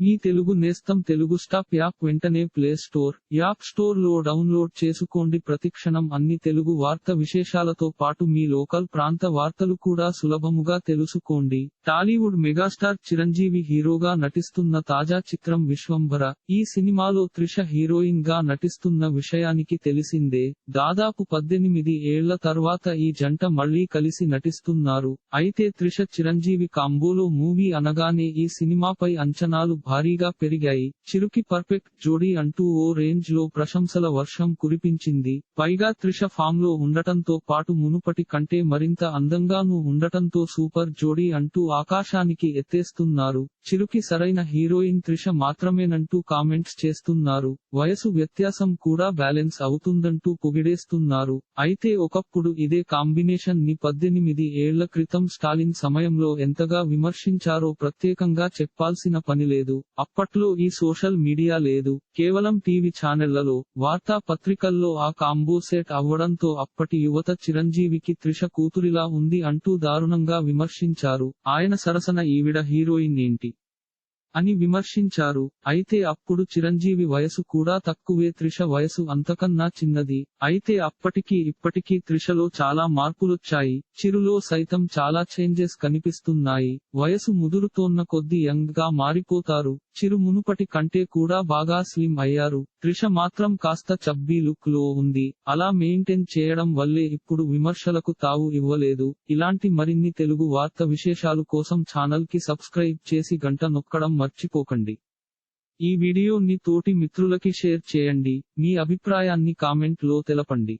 మీ తెలుగు నేస్తం Telugu stop app వెంటనే play store app స్టోర్లో డౌన్లోడ్ చేసుకోండి. ప్రతిక్షణం అన్ని తెలుగు వార్త విశేషాలతో పాటు మీ లోకల్ ప్రాంత వార్తలు కూడా సులభముగా తెలుసుకోండి. టాలీవుడ్ మెగాస్టార్ చిరంజీవి హీరోగా నటిస్తున్న తాజా చిత్రం విశ్వంభర ఈ సినిమాలో త్రిష హీరోయిన్గా నటిస్తున్న విషయానికి తెలిసిందే. దాదాపు పద్దెనిమిది ఏళ్ళ తర్వాత ఈ జంట మళ్ళీ కలిసి నటిస్తున్నారు. అయితే త్రిష చిరంజీవి కాంబోలో మూవీ అనగానే ఈ సినిమాపై అంచనాలు భారీగా పెరిగాయి. చిరుకి పర్ఫెక్ట్ జోడీ అంటూ ఓ రేంజ్లో ప్రశంసల వర్షం కురిపించింది. పైగా త్రిష ఫామ్లో ఉండటంతో పాటు మునుపటి కంటే మరింత అందంగానూ ఉండటంతో సూపర్ జోడీ అంటూ ఆకాశానికి ఎత్తేస్తున్నారు. చిరుకి సరైన హీరోయిన్ త్రిష మాత్రమేనంటూ కామెంట్స్ చేస్తున్నారు. వయసు వ్యత్యాసం కూడా బ్యాలెన్స్ అవుతుందంటూ పొగిడేస్తున్నారు. అయితే ఒకప్పుడు ఇదే కాంబినేషన్ని పద్దెనిమిది ఏళ్ళ క్రితం స్టాలిన్ సమయంలో ఎంతగా విమర్శించారో ప్రత్యేకంగా చెప్పాల్సిన పని లేదు. అప్పట్లో ఈ సోషల్ మీడియా లేదు. కేవలం టీవీ ఛానళ్ళలో వార్తా పత్రికల్లో ఆ కాంబో సెట్ అవ్వడంతో అప్పటి యువత చిరంజీవికి త్రిష కూతురిలా ఉంది అంటూ దారుణంగా విమర్శించారు. ఆయన సరసన ఈవిడ హీరోయిన్ ఏంటి? అని విమర్శించారు. అయితే అప్పుడు చిరంజీవి వయసు కూడా తక్కువే. త్రిష వయసు అంతకన్నా చిన్నది. అయితే అప్పటికి ఇప్పటికీ త్రిషలో చాలా మార్పులొచ్చాయి. చిరులో సైతం చాలా చేంజెస్ కనిపిస్తున్నాయి. వయసు ముదురుతోన్న కొద్ది యంగ్గా మారిపోతారు. చిరు మునుపటి కంటే కూడా బాగా స్లిమ్ అయ్యారు. త్రిష మాత్రం కాస్త చబ్బీ లుక్లో ఉంది. అలా మెయింటైన్ చేయడం వల్లే ఇప్పుడు విమర్శలకు తావు ఇవ్వలేదు. ఇలాంటి మరిన్ని తెలుగు వార్త విశేషాలు కోసం ఛానల్కి సబ్స్క్రైబ్ చేసి గంట నొక్కడం మర్చిపోకండి. ఈ వీడియోని తోటి మిత్రులకి షేర్ చేయండి. మీ అభిప్రాయాన్ని కామెంట్లో తెలపండి.